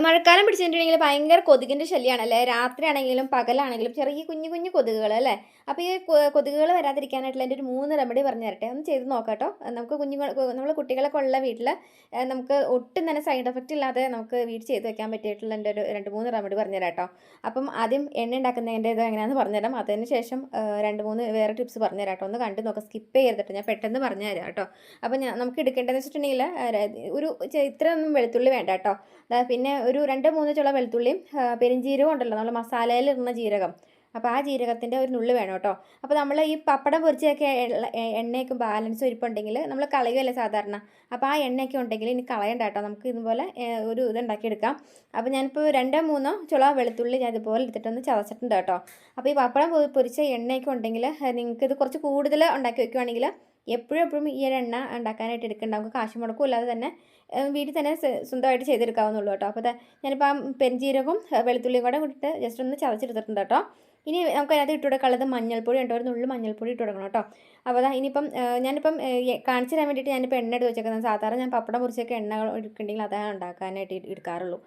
മഴക്കാലം പിടിച്ചിട്ടുണ്ടെങ്കിൽ ഭയങ്കര കൊതുകിന്റെ ശല്യമാണ് അല്ലേ? രാത്രിയാണെങ്കിലും പകലാണെങ്കിലും ചെറിയ കുഞ്ഞു കുഞ്ഞു കൊതുകുകൾ അല്ലേ? അപ്പോൾ ഈ കൊതുകുകൾ വരാതിരിക്കാനായിട്ടുള്ള എന്റെ ഒരു മൂന്ന് റെമഡി പറഞ്ഞു തരട്ടെ. ഒന്ന് ചെയ്ത് നോക്കാട്ടോ. നമുക്ക് കുഞ്ഞുങ്ങൾ നമ്മൾ കുട്ടികളൊക്കെ ഉള്ള വീട്ടിൽ നമുക്ക് ഒട്ടും തന്നെ സൈഡ് എഫക്റ്റ് ഇല്ലാതെ നമുക്ക് വീട്ടിൽ ചെയ്ത് വെക്കാൻ പറ്റിയിട്ടുള്ള എന്റെ ഒരു രണ്ട് മൂന്ന് റെമഡി പറഞ്ഞു തരാം കേട്ടോ അപ്പം ആദ്യം എണ്ണ ഉണ്ടാക്കുന്നതിന്റെ ഇത് എങ്ങനെയാണെന്ന് പറഞ്ഞുതരാം അതിന് ശേഷം രണ്ട് മൂന്ന് വേറെ ടിപ്സ് പറഞ്ഞു തരാം കേട്ടോ ഒന്ന് കണ്ടു നോക്കാം സ്കിപ്പ് ചെയ്തിട്ട് ഞാൻ പെട്ടെന്ന് പറഞ്ഞു തരാം കേട്ടോ. അപ്പോൾ ഞാൻ നമുക്ക് എടുക്കേണ്ടതെന്ന് വെച്ചിട്ടുണ്ടെങ്കിൽ ഒരു ഇത്ര ഒന്നും വെളുത്തുള്ളി വേണ്ട കേട്ടോ. പിന്നെ ഒരു രണ്ട് മൂന്ന് ചുള വെളുത്തുള്ളിയും പെരുംജീരകം ഉണ്ടല്ലോ. നമ്മൾ മസാലയിൽ ഇടുന്ന ജീരകം. അപ്പോൾ ആ ജീരകത്തിന്റെ ഒരു നുള്ള് വേണം കേട്ടോ. അപ്പോൾ നമ്മൾ ഈ പപ്പടം പൊരിച്ചൊക്കെ എണ്ണയൊക്കെ ബാലൻസ് ഇരിപ്പുണ്ടെങ്കിൽ നമ്മൾ കളയുമല്ലേ സാധാരണ? അപ്പോൾ ആ എണ്ണയൊക്കെ ഉണ്ടെങ്കിൽ ഇനി കളയണ്ട കേട്ടോ. നമുക്ക് ഇതുപോലെ ഒരു ഇതുണ്ടാക്കിയെടുക്കാം. അപ്പോൾ ഞാനിപ്പോൾ രണ്ടോ മൂന്നോ ചുള വെളുത്തുള്ളി ഞാൻ ഇതുപോലെ എടുത്തിട്ടൊന്ന് ചതച്ചിട്ടുണ്ട് കേട്ടോ. അപ്പോൾ ഈ പപ്പടം പൊരിച്ച എണ്ണയൊക്കെ ഉണ്ടെങ്കിൽ നിങ്ങൾക്ക് ഇത് കുറച്ച് കൂടുതൽ ഉണ്ടാക്കി വെക്കുവാണെങ്കിൽ എപ്പോഴും എപ്പോഴും ഈ ഒരു എണ്ണ ഉണ്ടാക്കാനായിട്ട് എടുക്കേണ്ട. നമുക്ക് കാശ് മുടക്കും അല്ലാതെ തന്നെ വീട്ടിൽ തന്നെ സ്വന്തമായിട്ട് ചെയ്തെടുക്കാവുന്നുള്ളൂ കേട്ടോ. അപ്പോൾ ഞാനിപ്പോൾ ആ പെരിഞ്ചീരകവും വെളുത്തുള്ളിയും കൂടെ കൂട്ടിയിട്ട് ജസ്റ്റ് ഒന്ന് ചതച്ചെടുത്തിട്ടുണ്ട് കേട്ടോ. ഇനി നമുക്ക് അതിനകത്ത് ഇട്ട് കൊടുക്കാനുള്ളത് മഞ്ഞൾപ്പൊടി ഉണ്ടോ ഒരു നുള്ളിൽ മഞ്ഞൾപ്പൊടി ഇട്ട് കൊടുക്കണം കേട്ടോ. അപ്പോൾ അതാ ഇനിയിപ്പം ഞാനിപ്പം കാണിച്ചു തരാൻ വേണ്ടിയിട്ട് ഞാനിപ്പോൾ എണ്ണ എടുത്ത് വെച്ചേക്കുന്നത് സാധാരണ ഞാൻ പപ്പടം മുറിച്ചൊക്കെ എണ്ണ എടുക്കുന്നുണ്ടെങ്കിൽ അതാണ് ഉണ്ടാക്കാനായിട്ട് എടുക്കാറുള്ളൂ.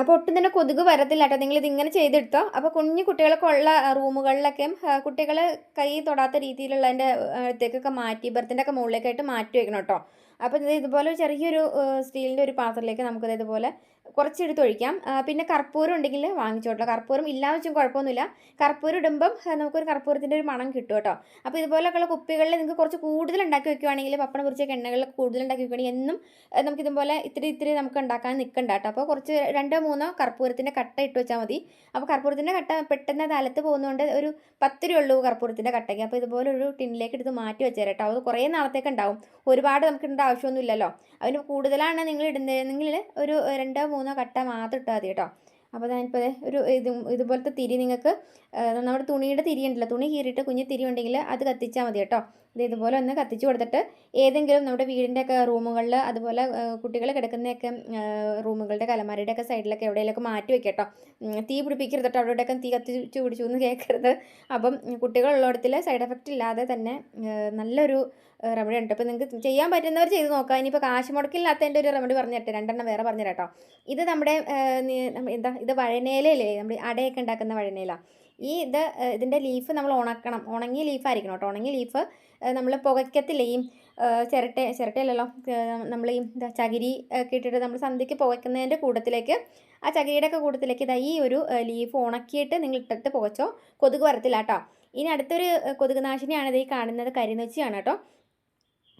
അപ്പോൾ ഒട്ടും തന്നെ കൊതുക് വരത്തില്ല കേട്ടോ. നിങ്ങൾ ഇതിങ്ങനെ ചെയ്തെടുത്തോ. അപ്പോൾ കുഞ്ഞു കുട്ടികളൊക്കെ ഉള്ള റൂമുകളിലൊക്കെ കുട്ടികൾ കൈ തൊടാത്ത രീതിയിലുള്ള അതിന്റെ അടുത്തേക്കൊക്കെ മാറ്റി ബർത്തിന്റെ ഒക്കെ മുകളിലേക്കായിട്ട് മാറ്റി വയ്ക്കണം കേട്ടോ. അപ്പോൾ ഇത് ഇതുപോലെ ചെറിയൊരു സ്റ്റീലിന്റെ ഒരു പാത്രത്തിലേക്ക് നമുക്കത് ഇതുപോലെ കുറച്ചെടുത്ത് ഒഴിക്കാം. പിന്നെ കർപ്പൂരം ഉണ്ടെങ്കിൽ വാങ്ങിച്ചോട്ടോ. കർപ്പൂരം ഇല്ലാന്ന് വെച്ചും കുഴപ്പമൊന്നുമില്ല. കർപ്പൂരം ഇടുമ്പം നമുക്കൊരു കർപ്പൂരത്തിന്റെ ഒരു മണം കിട്ടും കേട്ടോ. അപ്പോൾ ഇതുപോലെയൊക്കെയുള്ള കുപ്പികളിൽ നിങ്ങൾക്ക് കുറച്ച് കൂടുതൽ ഉണ്ടാക്കി വെക്കുവാണെങ്കിൽ പപ്പടം കുറിച്ചൊക്കെ എണ്ണകളിൽ കൂടുതൽ ഉണ്ടാക്കി വെക്കുകയാണെങ്കിൽ എന്നും നമുക്ക് ഇതുപോലെ ഇത്തിരി ഇത്തിരി നമുക്ക് ഉണ്ടാക്കാൻ നിൽക്കണ്ട കേട്ടോ. അപ്പോൾ കുറച്ച് രണ്ടോ മൂന്നോ കർപ്പൂരത്തിന്റെ കട്ട ഇട്ട് വെച്ചാൽ മതി. അപ്പോൾ കർപ്പൂരത്തിന്റെ കട്ട പെട്ടെന്ന് തലത്ത് പോകുന്നതുകൊണ്ട് ഒരു പത്ത് രൂപ ഉള്ളൂ കർപ്പൂരത്തിന്റെ കട്ടയ്ക്ക്. അപ്പോൾ ഇതുപോലെ ഒരു ടിന്നിലേക്ക് എടുത്ത് മാറ്റി വെച്ചേരാം കേട്ടോ. അത് കുറേ നാളത്തേക്ക് ഉണ്ടാവും. ഒരുപാട് നമുക്ക് ആവശ്യമൊന്നുമില്ലല്ലോ. അതിന് കൂടുതലാണ് നിങ്ങൾ ഇടുന്നതെങ്കിൽ ഒരു രണ്ടോ മൂന്നോ കട്ട മാത്രം ഇട്ടാൽ മതി കേട്ടോ. അപ്പോൾ ഞാനിപ്പോൾ ഒരു ഇത് ഇതുപോലത്തെ തിരി നിങ്ങൾക്ക് നമ്മുടെ തുണിയുടെ തിരി ഉണ്ടല്ലോ. തുണി കീറിയിട്ട് കുഞ്ഞ് തിരി ഉണ്ടെങ്കിൽ അത് കത്തിച്ചാൽ മതി കേട്ടോ. ഇത് ഇതുപോലെ ഒന്ന് കത്തിച്ച് കൊടുത്തിട്ട് ഏതെങ്കിലും നമ്മുടെ വീടിന്റെയൊക്കെ റൂമുകളിൽ അതുപോലെ കുട്ടികൾ കിടക്കുന്നതൊക്കെ റൂമുകളുടെ കലമാരയുടെ ഒക്കെ സൈഡിലൊക്കെ എവിടെയെങ്കിലൊക്കെ മാറ്റി വെക്കട്ടോ. തീ പിടിപ്പിക്കരുത് കേട്ടോ അവിടെയൊക്കെ തീ കത്തിച്ചു പിടിച്ചു എന്ന് കേൾക്കരുത് അപ്പം കുട്ടികളുള്ളിടത്തിൽ സൈഡ് എഫക്റ്റ് ഇല്ലാതെ തന്നെ നല്ലൊരു റെമഡി ഉണ്ട്. അപ്പോൾ നിങ്ങൾക്ക് ചെയ്യാൻ പറ്റുന്നവർ ചെയ്ത് നോക്കാം ഇനിയിപ്പോൾ കാശ് മുടക്കില്ലാത്തതിന്റെ ഒരു റെമഡി പറഞ്ഞു തരട്ടെ. രണ്ടെണ്ണം വേറെ പറഞ്ഞു കേട്ടോ ഇത് നമ്മുടെ എന്താ ഇത് വഴനേലയില്ലേ? നമ്മുടെ അടയൊക്കെ ഉണ്ടാക്കുന്ന വഴനേല. ഈ ഇത് ഇതിന്റെ ലീഫ് നമ്മൾ ഉണക്കണം. ഉണങ്ങിയ ലീഫായിരിക്കണം കേട്ടോ. ഉണങ്ങിയ ലീഫ് നമ്മൾ പുകയ്ക്കത്തില്ലേ ഈ ചിരട്ട ചിരട്ടയല്ലല്ലോ നമ്മൾ ഈ എന്താ ചകിരി ഒക്കെ ഇട്ടിട്ട് നമ്മൾ സന്ധ്യയ്ക്ക് പുകയ്ക്കുന്നതിന്റെ കൂട്ടത്തിലേക്ക് ആ ചകിരിയുടെ ഒക്കെ കൂട്ടത്തിലേക്ക് ഇതാ ഈ ഒരു ലീഫ് ഉണക്കിയിട്ട് നിങ്ങൾ ഇട്ടിട്ട് പുകച്ചോ. കൊതുക് വരത്തില്ല കേട്ടോ. ഇനി അടുത്തൊരു കൊതുക് നാശിനിയാണ് ഇത് ഈ കാണുന്നത് കരിനച്ചിയാണ് കേട്ടോ.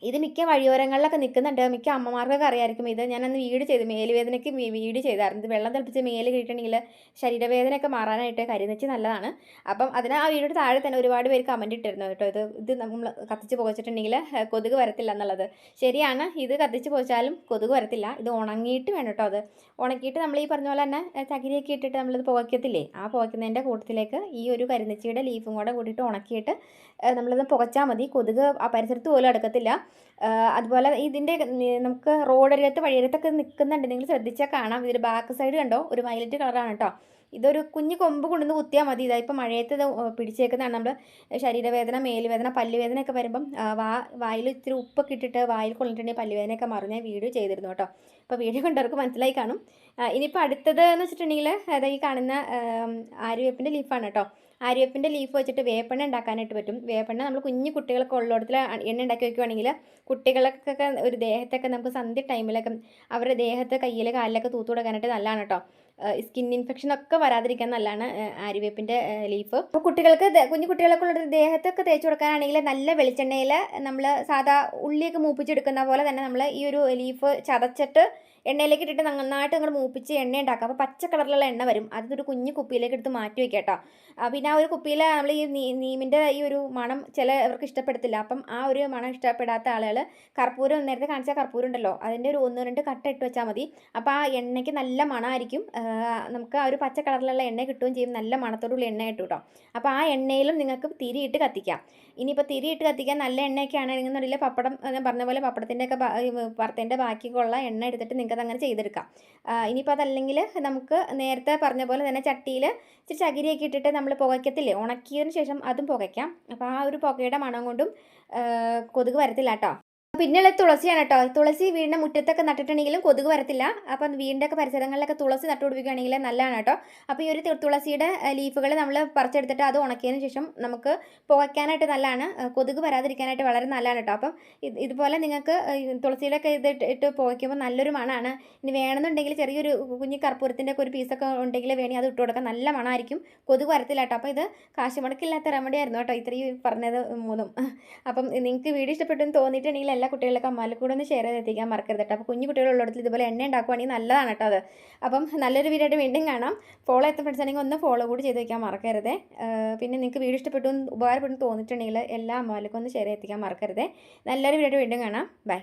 ഇത് മിക്ക വഴിയോരങ്ങളിലൊക്കെ നിൽക്കുന്നുണ്ട്. മിക്ക അമ്മമാർക്കൊക്കെ അറിയായിരിക്കും ഇത്. ഞാനന്ന് വീട് ചെയ്തു. മേലുവേദനയ്ക്ക് വീട് ചെയ്തായിരുന്നു. ഇത് വെള്ളം തിളപ്പിച്ച് മേൽ കിട്ടണമെങ്കിൽ ശരീരവേദനയൊക്കെ മാറാനായിട്ട് കരിനെച്ച് നല്ലതാണ്. അപ്പം അതിന് ആ വീടിന്റെ താഴെ തന്നെ ഒരുപാട് പേര് കമന്റ് ഇട്ടിരുന്നു കേട്ടോ. ഇത് ഇത് നമ്മൾ കത്തിച്ച് പോച്ചിട്ടുണ്ടെങ്കിൽ കൊതുക് വരത്തില്ല എന്നുള്ളത്. ശരിയാണ്. ഇത് കത്തിച്ച് പോച്ചാലും കൊതുക് വരത്തില്ല. ഇത് ഉണങ്ങിയിട്ട് വേണം കേട്ടോ അത്. ഉണക്കിയിട്ട് നമ്മൾ ഈ പറഞ്ഞ പോലെ തന്നെ ചകിരിയൊക്കെ ഇട്ടിട്ട് നമ്മളിത് പുകയ്ക്കത്തില്ലേ ആ പുകയ്ക്കുന്നതിന്റെ കൂട്ടത്തിലേക്ക് ഈ ഒരു കരിനെച്ചിയുടെ ലീഫും കൂടെ കൂട്ടിയിട്ട് ഉണക്കിയിട്ട് നമ്മളിത് പുകച്ചാൽ മതി. കൊതുക് ആ പരിസരത്ത് പോലും അടുക്കത്തില്ല. അതുപോലെ ഇതിന്റെ നമുക്ക് റോഡരികത്ത് വഴിയരത്തൊക്കെ നിൽക്കുന്നുണ്ട്. നിങ്ങൾ ശ്രദ്ധിച്ചാൽ കാണാം. ഇതിന്റെ ബാക്ക് സൈഡ് കണ്ടോ? ഒരു വയലറ്റ് കളറാണ് കേട്ടോ. ഇതൊരു കുഞ്ഞു കൊമ്പ് കൊണ്ടുവന്ന് കുത്തിയാൽ മതി. ഇതാ ഇപ്പം മഴയത്ത് ഇത് പിടിച്ചേക്കുന്നതാണ്. നമ്മൾ ശരീരവേദന മേലുവേദന പല്ലുവേദന ഒക്കെ വരുമ്പം വാ വായിൽ ഇത്തിരി ഉപ്പൊക്കെ ഇട്ടിട്ട് വായിൽ കൊണ്ടിട്ടുണ്ടെങ്കിൽ പല്ലുവേദനയൊക്കെ മറിഞ്ഞ വീഡിയോ ചെയ്തിരുന്നു കേട്ടോ. അപ്പോൾ വീഡിയോ കണ്ടവർക്ക് മനസ്സിലായി കാണും. ഇനിയിപ്പോൾ അടുത്തത് എന്ന് വെച്ചിട്ടുണ്ടെങ്കിൽ അതായത് ഈ കാണുന്ന ആര്യവേപ്പിന്റെ ലീഫാണ് കേട്ടോ. ആര്യവേപ്പിന്റെ ലീഫ് വെച്ചിട്ട് വേപ്പെണ്ണ ഉണ്ടാക്കാനായിട്ട് പറ്റും. വേപ്പെണ്ണ നമ്മൾ കുഞ്ഞു കുട്ടികളൊക്കെ ഉള്ളിടത്തിൽ എണ്ണ ഉണ്ടാക്കി വെക്കുവാണെങ്കിൽ കുട്ടികൾക്കൊക്കെ ഒരു ദേഹത്തൊക്കെ നമുക്ക് സന്ധ്യ ടൈമിലൊക്കെ അവരുടെ ദേഹത്തെ കയ്യിൽ കാലിലൊക്കെ തൂത്തു കൊടുക്കാനായിട്ട് നല്ലതാണ് കേട്ടോ സ്കിൻ ഇൻഫെക്ഷൻ ഒക്കെ വരാതിരിക്കാൻ നല്ലതാണ് ആര്യവേപ്പിന്റെ ലീഫ് അപ്പോൾ കുട്ടികൾക്ക് കുഞ്ഞു കുട്ടികളൊക്കെ ഉള്ള ദേഹത്തൊക്കെ തേച്ച് കൊടുക്കാനാണെങ്കിൽ നല്ല വെളിച്ചെണ്ണയിൽ നമ്മൾ സാധാ ഉള്ളിയൊക്കെ മൂപ്പിച്ചെടുക്കുന്ന പോലെ തന്നെ നമ്മൾ ഈ ഒരു ലീഫ് ചതച്ചിട്ട് എണ്ണയിലേക്ക് ഇട്ടിട്ട് നന്നായിട്ട് അങ്ങോട്ട് മൂപ്പിച്ച് എണ്ണ ഉണ്ടാക്കാം അപ്പോൾ പച്ച കളറിലുള്ള എണ്ണ വരും. അതൊരു കുഞ്ഞു കുപ്പിയിലേക്ക് എടുത്ത് മാറ്റി വെക്കാട്ടോ. കേട്ടോ പിന്നെ ആ ഒരു കുപ്പിയിൽ നമ്മൾ ഈ നീമിന്റെ ഈ ഒരു മണം ചിലവർക്ക് ഇഷ്ടപ്പെടത്തില്ല. അപ്പം ആ ഒരു മണം ഇഷ്ടപ്പെടാത്ത ആളുകൾ കർപ്പൂരം നേരത്തെ കാണിച്ച കർപ്പൂരം ഉണ്ടല്ലോ അതിന്റെ ഒരു ഒന്ന് രണ്ട് കട്ട ഇട്ട് വെച്ചാൽ മതി. അപ്പോൾ ആ എണ്ണയ്ക്ക് നല്ല മണമായിരിക്കും നമുക്ക് ആ ഒരു പച്ച കളറിലുള്ള എണ്ണ കിട്ടുകയും ചെയ്യും. നല്ല മണത്തോടുള്ള എണ്ണ കിട്ടും കേട്ടോ. അപ്പോൾ ആ എണ്ണയിലും നിങ്ങൾക്ക് തിരിയിട്ട് കത്തിക്കാം. ഇനിയിപ്പോൾ തിരിയിട്ട് കത്തിക്കാൻ നല്ല എണ്ണയൊക്കെ ആണെന്നുണ്ടെങ്കിൽ പപ്പടം ഞാൻ പറഞ്ഞ പോലെ പപ്പടത്തിന്റെ ഒക്കെ ബാക്കിയൊക്കെ ഉള്ള എണ്ണ എടുത്തിട്ട് നിങ്ങൾക്ക് അങ്ങനെ ചെയ്തെടുക്കാം. ഇനിയിപ്പോൾ അതല്ലെങ്കിൽ നമുക്ക് നേരത്തെ പറഞ്ഞ പോലെ തന്നെ ചട്ടിയിൽ ഇച്ചിരി ചകിരിയൊക്കെ ഇട്ടിട്ട് നമ്മൾ പുകയ്ക്കത്തില്ലേ ഉണക്കിയതിന് ശേഷം അതും പുകയ്ക്കാം. അപ്പോൾ ആ ഒരു പുകയുടെ മണം കൊണ്ടും കൊതുക് വരത്തില്ല കേട്ടോ. പിന്നെയുള്ള തുളസിയാണ് കേട്ടോ. തുളസി വീടിന്റെ മുറ്റത്തൊക്കെ നട്ടിട്ടുണ്ടെങ്കിലും കൊതുക് വരത്തില്ല. അപ്പം വീടിന്റെ ഒക്കെ പരിസരങ്ങളിലൊക്കെ തുളസി നട്ടുപിടിപ്പിക്കുകയാണെങ്കിൽ നല്ലതാണ് കേട്ടോ. അപ്പോൾ ഈ ഒരു തുളസിയുടെ ലീഫുകൾ നമ്മൾ പറിച്ചെടുത്തിട്ട് അത് ഉണക്കിയതിന് ശേഷം നമുക്ക് പുകയ്ക്കാനായിട്ട് നല്ലതാണ്. കൊതുക് വരാതിരിക്കാനായിട്ട് വളരെ നല്ലതാണ് കേട്ടോ. അപ്പം ഇതുപോലെ നിങ്ങൾക്ക് തുളസിയിലൊക്കെ ഇത് ഇട്ട് പുകയ്ക്കുമ്പോൾ നല്ലൊരു മണമാണ്. ഇനി വേണമെന്നുണ്ടെങ്കിൽ ചെറിയൊരു കുഞ്ഞി കർപ്പൂരത്തിന്റെ ഒക്കെ ഒരു പീസൊക്കെ ഉണ്ടെങ്കിൽ വേണി അത് ഇട്ട് കൊടുക്കാം. നല്ല മണമായിരിക്കും. കൊതുക് വരത്തില്ല കേട്ടോ. അപ്പോൾ ഇത് കാശ് മുടക്കില്ലാത്ത റെമഡി ആയിരുന്നു കേട്ടോ. ഇത്രയും പറഞ്ഞത് മൂന്നും. അപ്പം നിങ്ങൾക്ക് വീഡിയോ ഇഷ്ടപ്പെട്ടെന്ന് തോന്നിയിട്ടുണ്ടെങ്കിൽ എല്ലാ കുട്ടികളൊക്കെ അമ്മാലിൽ കൂടെ ഒന്ന് ഷെയർ ചെയ്ത് എത്തിക്കാൻ മറക്കരുത് കേട്ടോ അപ്പോൾ കുഞ്ഞു കുട്ടികളുള്ളിടത്തിൽ ഇതുപോലെ എണ്ണ ഉണ്ടാക്കുവാണെങ്കിൽ നല്ലതാണ് കേട്ടോ അത്. അപ്പം നല്ലൊരു വീഡിയോ വീണ്ടും കാണാം. ഫോളോ എത്ത ഫ്രണ്ട്സ് ആണെങ്കിൽ ഒന്ന് ഫോളോ കൂടി ചെയ്ത് വയ്ക്കാൻ മറക്കരുത്. പിന്നെ നിങ്ങൾക്ക് വീഡിയോ ഇഷ്ടപ്പെട്ടു ഉപകാരപ്പെട്ടു തോന്നിയിട്ടുണ്ടെങ്കിൽ എല്ലാ അമ്മാലിക്കും ഒന്ന് ഷെയർ ചെയ്ത് എത്തിക്കാൻ മറക്കരുത്. നല്ലൊരു വീഡിയോ വീണ്ടും കാണാം. ബൈ